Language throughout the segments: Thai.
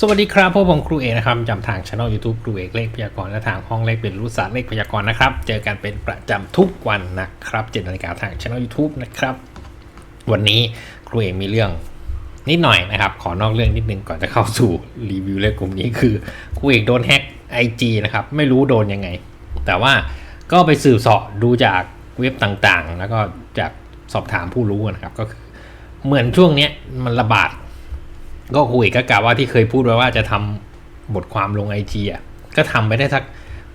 สวัสดีครับพวกผมครูเอกนะครับจำทางช่อง YouTube ครูเอกเลขพยากรณ์และทางห้องเลขเป็นรู้ศาสตร์เลขพยากรณ์นะครับ เจอกันเป็นประจำทุกวันนะครับเจ็ดนาฬิกาทางช่อง YouTube นะครับ วันนี้ครูเอกมีเรื่องนิดหน่อยนะครับ ขอนอกเรื่องนิดนึงก่อนจะเข้าสู่รีวิวเลขกลุ่มนี้คือครูเอกโดนแฮ็ก IG นะครับ ไม่รู้โดนยังไง แต่ว่าก็ไปสืบสาะดูจากเว็บต่างๆ แล้วก็จากสอบถามผู้รู้นะครับก็คือเหมือนช่วงนี้มันระบาด ก็คุยก็กล่าวว่าที่เคยพูดไว้ว่าจะทำบทความลงไอจีอะก็ทำไปได้สัก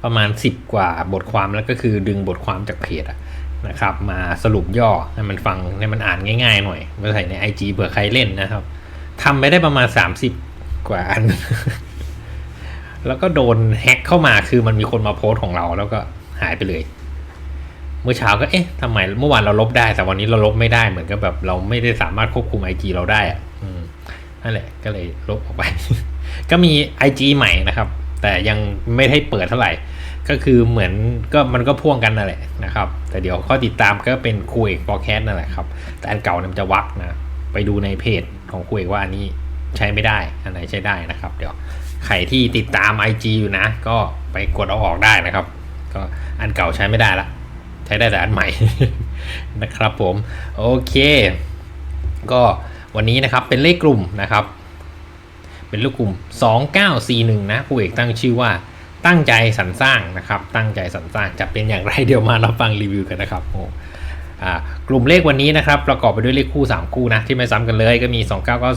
ประมาณ 10 กว่าบทความแล้วก็คือดึงบทความจากเพจอะนะครับมาสรุปย่อให้มันฟังให้มันอ่านง่ายๆหน่อยมาใส่ใน IG เผื่อใครเล่นนะครับทำไปได้ประมาณ 30 กว่าอัน แล้วก็โดนแฮ็กเข้ามาคือมันมีคนมาโพสต์ของเราแล้วก็หายไปเลย เมื่อเช้าก็เอ๊ะทำไมเมื่อวานเราลบได้ แต่วันนี้เราลบไม่ได้เหมือนกับแบบเราไม่ได้สามารถควบคุมไอจีเราได้อะ นั่นแหละก็เลยลบออกไป ก็มี IG ใหม่นะครับ แต่ยังไม่ได้เปิดเท่าไหร่ ก็คือเหมือนก็มันก็พ่วงกันนั่นแหละนะครับ แต่เดี๋ยวข้อติดตามก็เป็นคุยพอแคสนั่นแหละครับ แต่อันเก่านี่มันจะวักนะ ไปดูในเพจของคุยว่าอันนี้ใช้ไม่ได้ อันไหนใช้ได้นะครับ เดี๋ยวใครที่ติดตาม IG อยู่นะ ก็ไปกดเอาออกได้นะครับ ก็อันเก่าใช้ไม่ได้ละ ใช้ได้แต่อันใหม่นะครับผม โอเค ก็ วันนี้นะครับเป็นเลขกลุ่มนะครับ เป็นเลขกลุ่ม 2941 นะครูเอกตั้งชื่อว่าตั้งใจสรรสร้างนะครับ ตั้งใจสรรสร้างจะเป็นอย่างไรเดี๋ยวมารับฟังรีวิวกันนะครับโอ้กลุ่มเลขวันนี้นะครับประกอบไปด้วยเลขคู่ 3 คู่นะที่ไม่ซ้ำกันเลยก็มี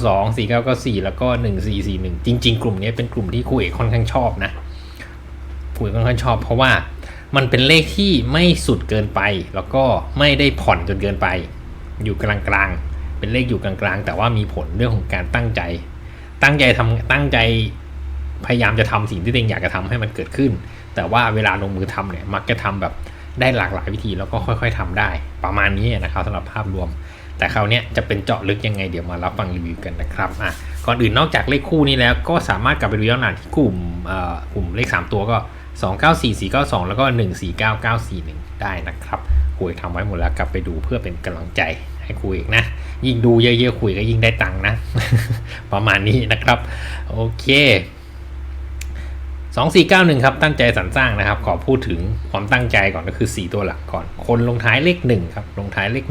2992 4994 แล้วก็ 1441 จริง ๆ กลุ่มนี้เป็นกลุ่มที่ครูเอกค่อนข้างชอบนะครูเอกค่อนข้างชอบ เพราะว่ามันเป็นเลขที่ไม่สุดเกินไป แล้วก็ไม่ได้ผ่อนจนเกินไป อยู่กลางๆ เป็นเลขอยู่กลางๆ แต่ว่ามีผลเรื่องของการตั้งใจ ตั้งใจทำตั้งใจพยายามจะทำสิ่งที่ตัวเองอยากจะทำให้มันเกิดขึ้น แต่ว่าเวลาลงมือทำเนี่ยมักจะทำแบบได้หลากหลายวิธีแล้วก็ค่อย ๆทำได้ ประมาณนี้นะครับสำหรับภาพรวม แต่คราวนี้จะเป็นเจาะลึกยังไงเดี๋ยวมารับฟังรีวิวกันนะครับอะก่อนอื่นนอกจากเลขคู่นี้แล้วก็สามารถกลับไปดูย้อนหลังที่กลุ่มเอ่อกลุ่มเลข 3 ตัวก็ 294492 แล้วก็ 149941 ได้นะครับคุยทำไว้หมดแล้วกลับไปดูเพื่อเป็นกำลังใจให้คุยอีกนะ ยิ่งดูเยอะๆคุยก็ยิ่งได้ตังค์นะ ประมาณนี้นะครับ โอเค2491 ครับ ตั้งใจสรรสร้างนะครับ ขอพูดถึงความตั้งใจก่อนก็คือ 4 ตัวหลักก่อน คนลงท้ายเลข1ครับ ลงท้ายเลข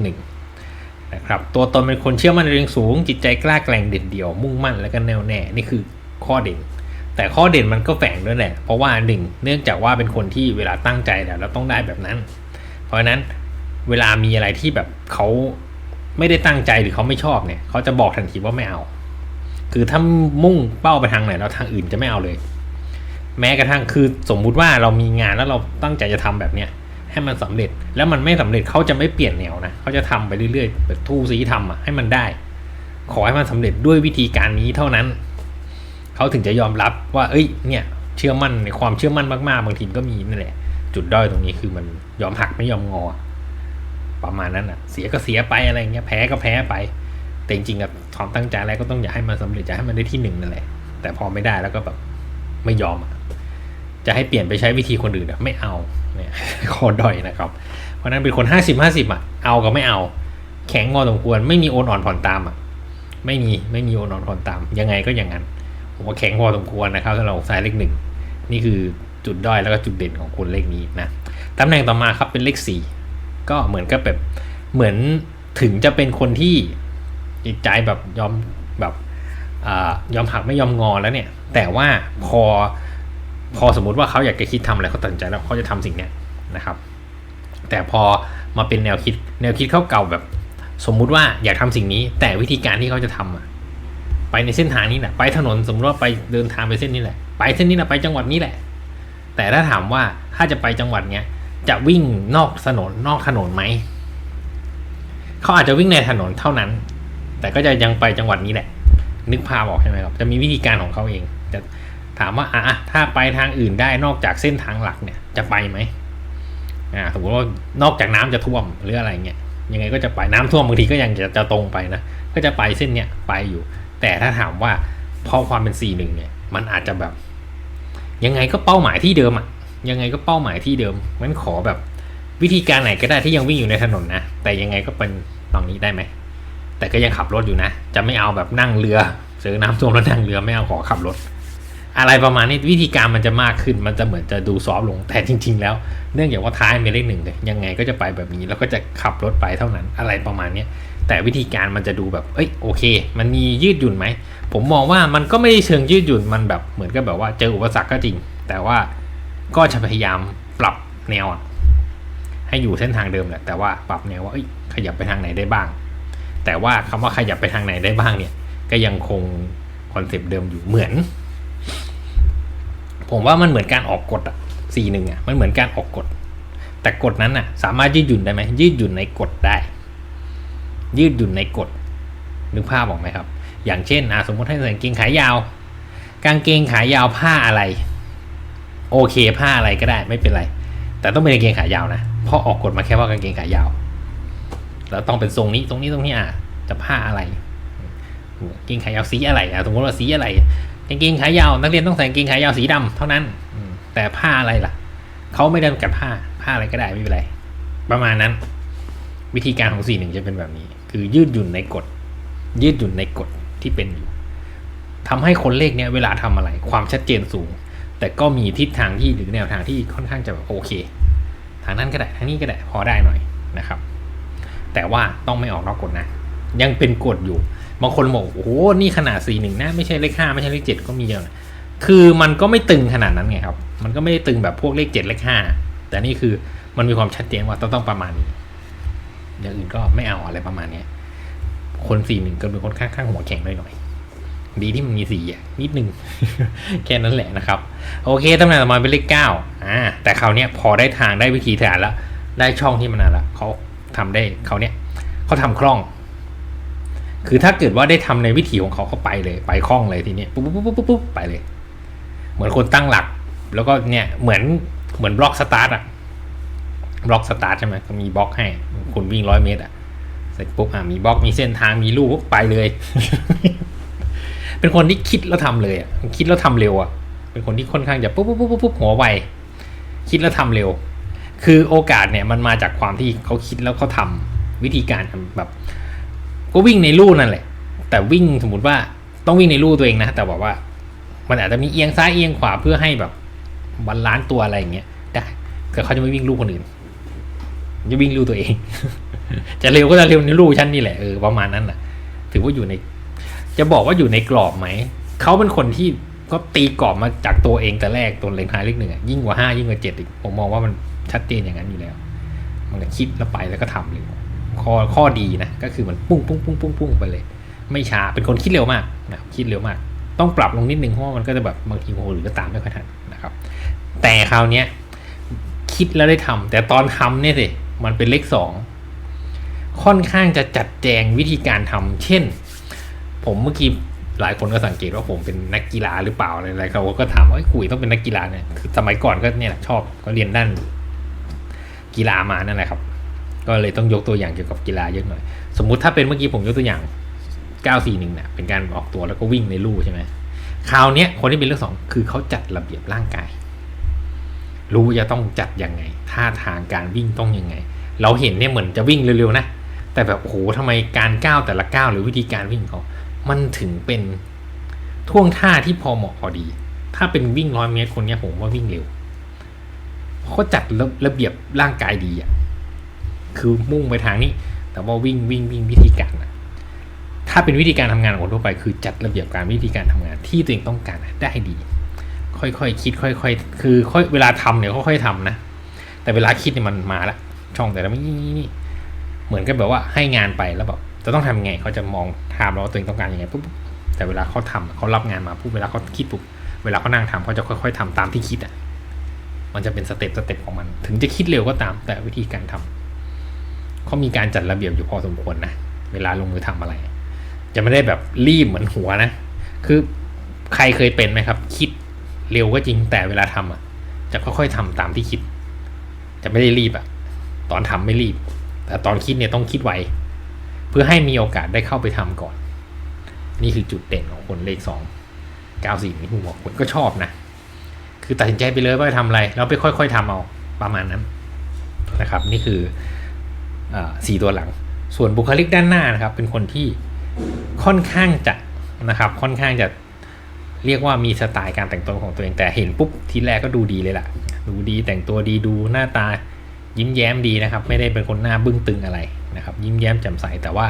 1นะครับ ตัวตนเป็นคนเชื่อมั่นในตัวเองสูง จิตใจกล้าแกร่งเด็ดเดี่ยว มุ่งมั่นและก็แน่วแน่ นี่คือข้อเด่น แต่ข้อเด่นมันก็แฝงด้วยแหละ เพราะว่าหนึ่งเนื่องจากว่าเป็นคนที่เวลาตั้งใจแล้วเราต้องได้แบบนั้น เพราะฉะนั้นเวลามีอะไรที่แบบเขา ไม่ได้ตั้งใจหรือเขาไม่ชอบเนี่ยเขาจะบอกทันทีว่าไม่เอา คือถ้ามุ่งเป้าไปทางไหนแล้วทางอื่นจะไม่เอาเลย แม้กระทั่งคือสมมุติว่าเรามีงานแล้วเราตั้งใจจะทำแบบเนี้ยให้มันสำเร็จแล้วมันไม่สำเร็จเขาจะไม่เปลี่ยนแนวนะเขาจะทำไปเรื่อยๆแบบทู่ซีทำอะให้มันได้ ขอให้มันสำเร็จด้วยวิธีการนี้เท่านั้นเขาถึงจะยอมรับว่า เอ้ย เนี่ย เชื่อมั่นในความเชื่อมั่นมากๆ บางทีก็มีนั่นแหละ จุดด้อยตรงนี้คือมันยอมหักไม่ยอมงอ ประมาณนั้นอะ เสียก็เสียไปอะไรเงี้ยแพ้ก็แพ้ไป แต่จริงๆอะความตั้งใจอะไรก็ต้องอยากให้มันสำเร็จอยากให้มันได้ที่หนึ่งนั่นแหละ แต่พอไม่ได้แล้วก็แบบไม่ยอมอะจะให้เปลี่ยนไปใช้วิธีคนอื่นอะไม่เอาเนี่ยขอด้อยนะครับ เพราะนั้นเป็นคนห้าสิบห้าสิบอะเอากับไม่เอา แข็งงอสมควรไม่มีโอนอ่อนผ่อนตามอะไม่มีไม่มีโอนอ่อนผ่อนตาม ยังไงก็อย่างนั้นผมว่าแข็งพอสมควรนะครับสำหรับสายเลขหนึ่งนี่คือจุดด้อยแล้วก็จุดเด่นของคนเลขนี้นะตำแหน่งต่อมาครับเป็นเลขสี่ ก็เหมือนกับแบบเหมือนถึงจะเป็นคนที่จิตใจแบบยอมแบบอายอมหักไม่ยอมงอแล้วเนี่ย แต่ว่าพอพอสมมุติว่าเขาอยากจะคิดทำอะไรเขาตัดสินใจแล้วเขาจะทำสิ่งเนี้ยนะครับ แต่พอมาเป็นแนวคิดแนวคิดเขาเก่าแบบ สมมุติว่าอยากทำสิ่งนี้ แต่วิธีการที่เขาจะทำอะไปในเส้นทางนี้แหละไปถนนสมมติว่าไปเดินทางไปเส้นนี้แหละ ไปเส้นนี้แหละไปจังหวัดนี้แหละ แต่ถ้าถามว่าถ้าจะไปจังหวัดเนี้ย จะวิ่งนอกถนนนอกถนนไหม เขาอาจจะวิ่งในถนนเท่านั้น แต่ก็จะยังไปจังหวัดนี้แหละ นึกภาพออกใช่ไหมครับ จะมีวิธีการของเขาเอง จะถามว่าอะถ้าไปทางอื่นได้นอกจากเส้นทางหลักเนี่ย จะไปไหมอ่าสมมติว่านอกจากน้ำจะท่วมหรืออะไรเงี้ย ยังไงก็จะไปน้ำท่วมบางทีก็ยังจะจะตรงไปนะ ก็จะไปเส้นเนี้ยไปอยู่ แต่ถ้าถามว่าเพราะความเป็น4 1เนี่ย มันอาจจะแบบ ยังไงก็เป้าหมายที่เดิมอะ ยังไงก็เป้าหมายที่เดิมงั้นขอแบบวิธีการไหนก็ได้ที่ยังวิ่งอยู่ในถนนนะ แต่ยังไงก็เป็นตรงนี้ได้ไหม แต่ก็ยังขับรถอยู่นะ จะไม่เอาแบบนั่งเรือเจอน้ำท่วมแล้วนั่งเรือไม่เอาขอขับรถ อะไรประมาณนี้วิธีการมันจะมากขึ้น มันจะเหมือนจะดูซอฟลง แต่จริง ๆ แล้ว เนื่องจากว่าท้ายเป็นเลขหนึ่งเลยยังไงก็จะไปแบบนี้แล้วก็จะขับรถไปเท่านั้น อะไรประมาณนี้แต่วิธีการมันจะดูแบบ เอ้ยโอเค มันมียืดหยุ่นไหม ผมมองว่ามันก็ไม่ได้เชิงยืดหยุ่น มันแบบเหมือนกับแบบว่าเจออุปสรรคก็จริง แต่ว่า ก็จะพยายามปรับแนวอะให้อยู่เส้นทางเดิมแหละแต่ว่าปรับแนวว่าเอ้ยขยับไปทางไหนได้บ้าง แต่ว่าคำว่าขยับไปทางไหนได้บ้างเนี่ย ก็ยังคงคอนเซปต์เดิมอยู่เหมือน ผมว่ามันเหมือนการออกกฎอะสี่หนึ่งอะมันเหมือนการออกกฎ แต่กฎนั้นอะสามารถยืดหยุ่นได้ไหมยืดหยุ่นในกฎได้ ยืดหยุ่นในกฎนึกภาพออกไหมครับ อย่างเช่นอะสมมติให้ใส่กางเกงขายาว กางเกงขายาวผ้าอะไร โอเคผ้าอะไรก็ได้ไม่เป็นไร แต่ต้องเป็นกางเกงขายาวนะเพราะออกกฎมาแค่ว่ากางเกงขายาว แล้วต้องเป็นทรงนี้ตรงนี้ตรงนี้อะจะผ้าอะไรกางเกงขายาวสีอะไรอะสมมติว่าสีอะไรกางเกงขายาว นักเรียนต้องใส่กางเกงขายาวสีดำเท่านั้นแต่ผ้าอะไรล่ะเขาไม่ได้จำกัดผ้าผ้าอะไรก็ได้ไม่เป็นไร ประมาณนั้น วิธีการของสี่หนึ่งจะเป็นแบบนี้ คือยืดหยุ่นในกฎ ยืดหยุ่นในกฎที่เป็นอยู่ทำให้คนเลขเนี้ยเวลาทำอะไร ความชัดเจนสูง แต่ก็มีทิศทางที่หรือแนวทางที่ค่อนข้างจะแบบโอเค ทางนั้นก็ได้ทางนี้ก็ได้พอได้หน่อยนะครับ แต่ว่าต้องไม่ออกนอกกฎนะ ยังเป็นกฎอยู่ บางคนบอกโอ้โหนี่ขนาดสี่หนึ่งนะไม่ใช่เลขห้าไม่ใช่เลขเจ็ดก็มีเยอะนะคือมันก็ไม่ตึงขนาดนั้นไงครับ มันก็ไม่ได้ตึงแบบพวกเลขเจ็ดเลขห้าแต่นี่คือมันมีความชัดเจนว่าต้องต้องประมาณนี้อย่างอื่นก็ไม่เอาอะไรประมาณนี้คนสี่หนึ่งก็เป็นคนข้างๆหัวแข็งหน่อยๆ ดีที่มันมีสีนิดนึง แค่นั้นแหละนะครับ โอเคตำแหน่งต่อมาเป็นเลขเก้าอ่าแต่คราวเนี้ยพอได้ทางได้วิธีฐานแล้ว ได้ช่องที่มันอะละเขาทำได้เขาเนี้ยเขาทำคล่อง คือถ้าเกิดว่าได้ทำในวิถีของเขาเขาไปเลย ไปคล่องเลยทีเนี้ยปุ๊บปุ๊บปุ๊บปุ๊บปุ๊บไปเลย เหมือนคนตั้งหลัก แล้วก็เนี่ยเหมือนเหมือนบล็อกสตาร์ทอะบล็อกสตาร์ทใช่ไหมก็มีบล็อกให้คุณวิ่งร้อยเมตรอะเสร็จปุ๊บอะมีบล็อกมีเส้นทางมีลูกปุ๊บไปเลย เป็นคนที่คิดแล้วทำเลยอะคิดแล้วทำเร็วอะเป็นคนที่ค่อนข้างจะปุ๊บปุ๊บปุ๊บปุ๊บหัวไวคิดแล้วทำเร็ว คือโอกาสเนี่ยมันมาจากความที่เขาคิดแล้วเขาทำวิธีการแบบ ก็วิ่งในลู่นั่นแหละ แต่วิ่งสมมติว่าต้องวิ่งในลู่ตัวเองนะแต่บอกว่า มันอาจจะมีเอียงซ้ายเอียงขวาเพื่อให้แบบบาลานตัวอะไรอย่างเงี้ยได้แต่เขาจะไม่วิ่งลู่คนอื่นจะวิ่งลู่ตัวเอง จะเร็วก็จะเร็วในลู่ฉันนี่แหละเออประมาณนั้นน่ะถือว่าอยู่ใน จะบอกว่าอยู่ในกรอบไหม เขาเป็นคนที่ก็ตีกรอบมาจากตัวเองแต่แรกตัวเลขท้ายเลขหนึ่งยิ่งกว่าห้ายิ่งกว่าเจ็ดอีก ผมมองว่ามันชัดเจนอย่างนั้นอยู่แล้ว มันก็คิดแล้วไปแล้วก็ทำเลย ข้อข้อดีนะ ก็คือมันปุ้งปุ้งปุ้งปุ้งปุ้งไปเลย ไม่ช้าเป็นคนคิดเร็วมากนะคิดเร็วมาก ต้องปรับลงนิดนึงเพราะมันก็จะแบบบางทีโมโหหรือก็ตามไม่ค่อยทันนะครับ แต่คราวเนี้ยคิดแล้วได้ทำแต่ตอนทำเนี่ยสิมันเป็นเลขสองค่อนข้างจะจัดแจงวิธีการทำเช่น ผมเมื่อกี้หลายคนก็สังเกตว่าผมเป็นนักกีฬาหรือเปล่าอะไรๆเขาก็ถามว่าไอ้ยคุยต้องเป็นนักกีฬาเนี่ยคือสมัยก่อนก็เนี่ยชอบก็เรียนด้านกีฬามานั่นแหละครับ ก็เลยต้องยกตัวอย่างเกี่ยวกับกีฬาเยอะหน่อย สมมุติถ้าเป็นเมื่อกี้ผมยกตัวอย่าง 941เนี่ยเป็นการออกตัวแล้วก็วิ่งในลู่ใช่ไหมคราวนี้คนที่เป็นเรื่องสองคือเขาจัดระเบียบร่างกาย รู้จะต้องจัดยังไงท่าทางการวิ่งต้องยังไง เราเห็นเนี่ยเหมือนจะวิ่งเร็วๆนะแต่แบบโอ้โหทำไมการก้าวแต่ละก้าวหรือวิธีการวิ่งเขา มันถึงเป็นท่วงท่าที่พอเหมาะพอดี ถ้าเป็นวิ่งร้อยเมตรคนเนี้ยผมว่าวิ่งเร็วเขาจัดระระเบียบร่างกายดีอะ คือมุ่งไปทางนี้ แต่ว่าวิ่งวิ่งวิ่งวิธีการอะถ้าเป็นวิธีการทำงานของคนทั่วไป คือจัดระเบียบการวิธีการทำงานที่ตัวเองต้องการได้ดี ค่อยๆคิด ค่อยๆ คือค่อยเวลาทำเนี่ยค่อยๆทำนะ แต่เวลาคิดเนี่ยมันมาละช่องแต่ละนี่เหมือนกับแบบว่าให้งานไปแล้วแบบ จะต้องทำไงเขาจะมองทามแล้วว่าตัวเองต้องการยังไงปุ๊บแต่เวลาเขาทำเขารับงานมาปุ๊บเวลาเขาคิดปุ๊บเวลาเขานั่งทำเขาจะค่อย ๆทำตามที่คิดอะมันจะเป็นสเต็ปสเต็ปของมัน ถึงจะคิดเร็วก็ตาม แต่วิธีการทำเขามีการจัดระเบียบอยู่พอสมควรนะเวลาลงมือทำอะไร จะไม่ได้แบบรีบเหมือนหัวนะ คือใครเคยเป็นไหมครับ คิดเร็วก็จริงแต่เวลาทำอะ จะค่อยๆทำตามที่คิด จะไม่ได้รีบอะ ตอนทำไม่รีบ แต่ตอนคิดเนี่ยต้องคิดไว พื่อให้มีโอกาสได้เข้าไปทำก่อน นี่คือจุดเด่นของคนเลขสองเก้าสี่นี่ผมบอกคนก็ชอบนะ คือตัดสินใจไปเลยว่าจะทำอะไร แล้วไปค่อย ๆทำเอาประมาณนั้นนะครับ นี่คือสี่ตัวหลัง ส่วนบุคลิกด้านหน้านะครับ เป็นคนที่ค่อนข้างจะนะครับ ค่อนข้างจะเรียกว่ามีสไตล์การแต่งตัวของตัวเองแต่เห็นปุ๊บทีแรกก็ดูดีเลยล่ะ ดูดีแต่งตัวดีดูหน้าตายิ้มแย้มดีนะครับ ไม่ได้เป็นคนหน้าบึ้งตึงอะไร นะครับยิ้มแย้มแจ่มใสแต่ว่า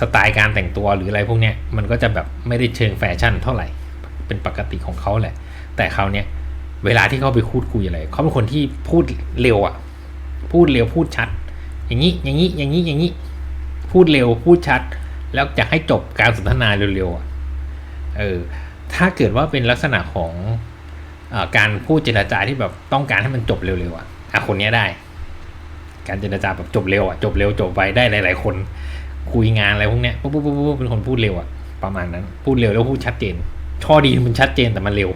สไตล์การแต่งตัวหรืออะไรพวกเนี้ยมันก็จะแบบไม่ได้เชิงแฟชั่นเท่าไหร่เป็นปกติของเขาแหละ แต่เขาวเนี้ยเวลาที่เขาไปพูดคุยอะไรเขาเป็นคนที่พูดเร็วอะพูดเร็วพูดชัด อย่างนี้อย่างนี้อย่างนี้อย่างนี้ พูดเร็วพูดชัด แล้วจะให้จบการสนทนาเร็วๆอะเออถ้าเกิดว่าเป็นลักษณะของอการพูดเจรจาที่แบบต้องการให้มันจบเร็วๆอะอะคนนี้ได้ การเจรจาแบบจบเร็วอะจบเร็วจบไวได้หลาย ๆ คน คุยงานอะไรพวกเนี้ยปุ๊บปุ๊บปุ๊บเป็นคนพูดเร็วอะประมาณนั้น พูดเร็วแล้วพูดชัดเจน ข้อดีมันชัดเจนแต่มันเร็ว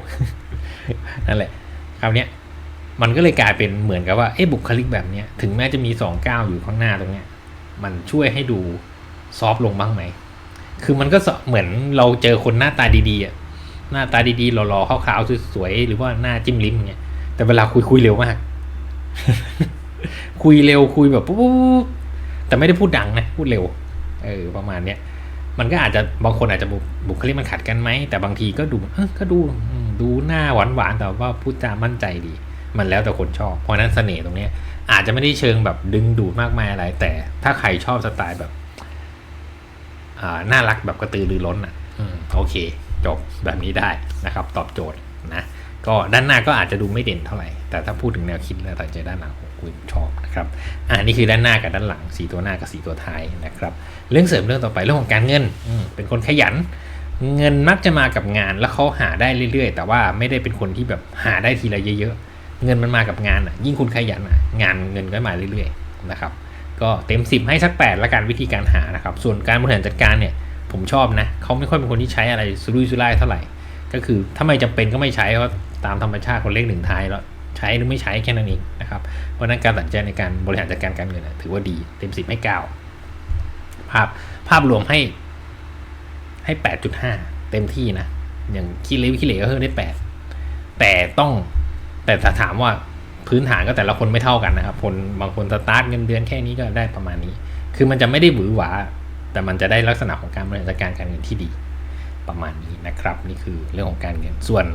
นั่นแหละคราวเนี้ยมันก็เลยกลายเป็นเหมือนกับว่าเอ๊ะบุคลิกแบบเนี้ยถึงแม้จะมีสองก้าวอยู่ข้างหน้าตรงเนี้ยมันช่วยให้ดูซอฟต์ลงบ้างไหม คือมันก็เหมือนเราเจอคนหน้าตาดีๆอะหน้าตาดีๆหล่อๆขาวๆสวยๆหรือว่าหน้าจิ้มลิ้มเงี้ยแต่เวลาคุยคุยเร็วมาก คุยเร็วคุยแบบปุ๊บแต่ไม่ได้พูดดังนะพูดเร็วเออประมาณเนี้ยมันก็อาจจะบางคนอาจจะบุคลิกมันขัดกันไหมแต่บางทีก็ดูเออก็ดูดูหน้าหวานหวานๆแต่ว่าพูดจามั่นใจดี มันแล้วแต่คนชอบ เพราะนั้นเสน่ห์ตรงเนี้ยอาจจะไม่ได้เชิงแบบดึงดูดมากมายอะไร แต่ถ้าใครชอบสไตล์แบบอ่าน่ารักแบบกระตือรือร้นอะโอเค จบแบบนี้ได้นะครับ ตอบโจทย์นะก็ด้านหน้าก็อาจจะดูไม่เด่นเท่าไหร่ แต่ถ้าพูดถึงแนวคิดและตัดใจด้านหลัง คุณชอบนะครับอ่านี่คือด้านหน้ากับด้านหลังสีตัวหน้ากับสีตัวท้ายนะครับ เรื่องเสริมเรื่องต่อไปเรื่องของการเงินเป็นคนขยัน เงินมักจะมากับงานแล้วเขาหาได้เรื่อยๆ แต่ว่าไม่ได้เป็นคนที่แบบหาได้ทีละเยอะๆ เงินมันมากับงานอะ ยิ่งคุณขยันอะงานเงินก็มาเรื่อยๆนะครับ ก็เต็ม 10 ให้สัก8ละกันวิธีการหานะครับ ส่วนการบริหารจัดการเนี่ยผมชอบนะเขาไม่ค่อยเป็นคนที่ใช้อะไรสุรุ่ยสุร่ายเท่าไหร่ ก็คือถ้าไม่จำเป็นก็ไม่ใช้เพราะตามธรรมชาติคนเลขหนึ่งท้ายแล้ว ใช้หรือไม่ใช้แค่นั้นเองนะครับ เพราะนั้นการตัดใจในการบริหารจัดการการเงินถือว่าดีเต็ม10ให้9ภาพภาพรวมให้ให้8.5เต็มที่นะ อย่างขี้เล็กขี้เหล่ก็เพิ่มได้8แต่ต้องแต่ถ้าถามว่าพื้นฐานก็แต่ละคนไม่เท่ากันนะครับคนบางคนสตาร์ทเงินเดือนแค่นี้ก็ได้ประมาณนี้ คือมันจะไม่ได้หวือหวา แต่มันจะได้ลักษณะของการบริหารจัดการการเงินที่ดีประมาณนี้นะครับ นี่คือเรื่องของการเงินส่วน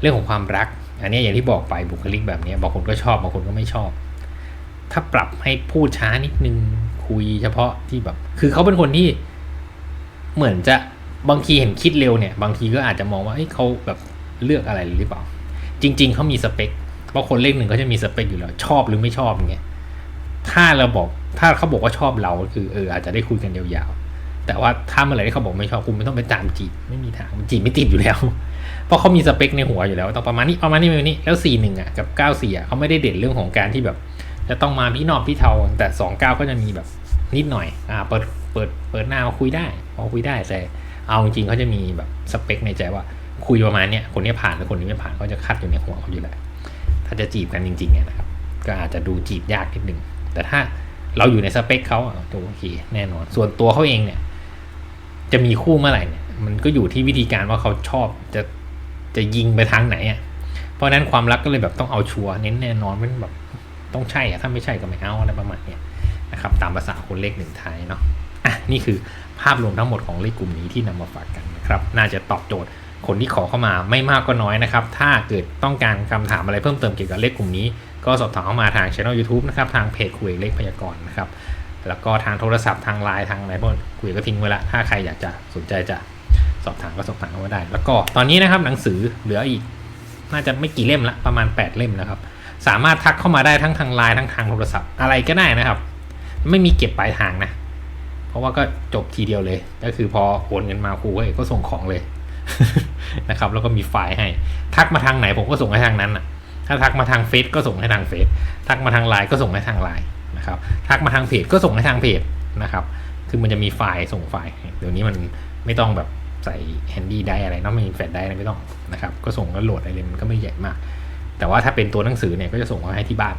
เรื่องของความรัก อันนี้อย่างที่บอกไปบุคลิกแบบนี้บางคนก็ชอบบางคนก็ไม่ชอบ ถ้าปรับให้พูดช้านิดนึงคุยเฉพาะที่แบบ คือเขาเป็นคนที่เหมือนจะบางทีเห็นคิดเร็วเนี่ย บางทีก็อาจจะมองว่าเอ้เขาแบบเลือกอะไรหรือเปล่า จริง ๆเขามีสเปคเพราะคนเลขหนึ่งเขาจะมีสเปคอยู่แล้ว ชอบหรือไม่ชอบเงี้ยถ้าเราบอกถ้าเขาบอกว่าชอบเราคือเอออาจจะได้คุยกันยาวๆแต่ว่าถ้าเมื่อไหร่ที่เขาบอกไม่ชอบคุณไม่ต้องไปตามจีบไม่มีทางมันจีบไม่ติดอยู่แล้ว เพราะเขามีสเปคในหัวอยู่แล้วต้องประมาณนี้ประมาณนี้ประมาณนี้แล้วสี่หนึ่งอะกับเก้าสี่อะเขาไม่ได้เด่นเรื่องของการที่แบบ จะต้องมาพี่นอบพี่เทาแต่สองเก้าก็จะมีแบบนิดหน่อยอ่าเปิดเปิดเปิดหน้ามาคุยได้พอคุยได้แต่เอาจริงๆเขาจะมีแบบสเปคในใจว่าคุยประมาณเนี้ยคนนี้ผ่านหรือคนนี้ไม่ผ่านเขาจะคัดอยู่ในหัวเขาอยู่แล้วถ้าจะจีบกันจริงๆเนี่ยนะครับก็อาจจะดูจีบยากนิดนึงแต่ถ้าเราอยู่ในสเปคเขาอะโอเคแน่นอน ส่วนตัวเขาเองเนี่ย จะมีคู่เมื่อไหร่เนี่ย มันก็อยู่ที่วิธีการว่าเขาชอบจะ จะยิงไปทางไหนอะเพราะนั้นความรักก็เลยแบบต้องเอาชัวร์เน้นแน่นอนเป็นแบบต้องใช่อะถ้าไม่ใช่ก็ไม่เอาอะไรประมาณเนี้ยนะครับตามภาษาคนเลขหนึ่งไทยเนาะอะนี่คือภาพรวมทั้งหมดของเลขกลุ่มนี้ที่นำมาฝากกันนะครับน่าจะตอบโจทย์คนที่ขอเข้ามาไม่มากก็น้อยนะครับ ถ้าเกิดต้องการคำถามอะไรเพิ่มเติมเกี่ยวกับเลขกลุ่มนี้ ก็สอบถามเข้ามาทางช่อง YouTube นะครับ ทางเพจคุยเลขพยากรณ์นะครับ แล้วก็ทางโทรศัพท์ทางไลน์ทางอะไรพวกคุยก็ทิ้งไว้ละ ถ้าใครอยากจะสนใจจะ สอบถามก็สอบถามเข้ามาได้ แล้วก็ตอนนี้นะครับหนังสือเหลืออีก น่าจะไม่กี่เล่มละประมาณ 8 เล่มนะครับ สามารถทักเข้ามาได้ทั้งทางไลน์ทั้งทางโทรศัพท์อะไรก็ได้นะครับ ไม่มีเก็บปลายทางนะ เพราะว่าก็จบทีเดียวเลย ก็คือพอโอนเงินมาครูก็เอกก็ส่งของเลยนะครับ แล้วก็มีไฟล์ให้ ทักมาทางไหนผมก็ส่งให้ทางนั้นอะ ถ้าทักมาทางเฟซก็ส่งให้ทางเฟซทักมาทางไลน์ก็ส่งให้ทางไลน์นะครับ ทักมาทางเพจก็ส่งให้ทางเพจนะครับ คือมันจะมีไฟล์ส่งไฟล์ เดี๋ยวนี้มันไม่ต้องแบบ ใส่แฮนดี้ได้อะไรเนาะไม่มีแฟลชได้ไม่ต้องนะครับก็ส่งแล้วโหลดอะไรเลยมันก็ไม่ใหญ่มาก แต่ว่าถ้าเป็นตัวหนังสือเนี่ยก็จะส่งมาให้ที่บ้าน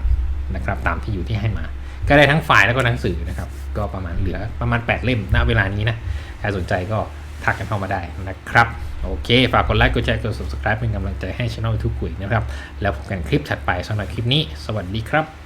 นะครับตามที่อยู่ที่ให้มา ก็ได้ทั้งไฟล์แล้วก็หนังสือนะครับก็ประมาณเหลือประมาณ 8 เล่มณเวลานี้นะใครสนใจก็ทักกันเข้ามาได้นะครับ โอเค ฝากกดไลค์กดแชร์กด subscribe เป็นกำลังใจให้ช่องทูบกุยนะครับ แล้วพบกันคลิปถัดไปสำหรับคลิปนี้ สวัสดีครับ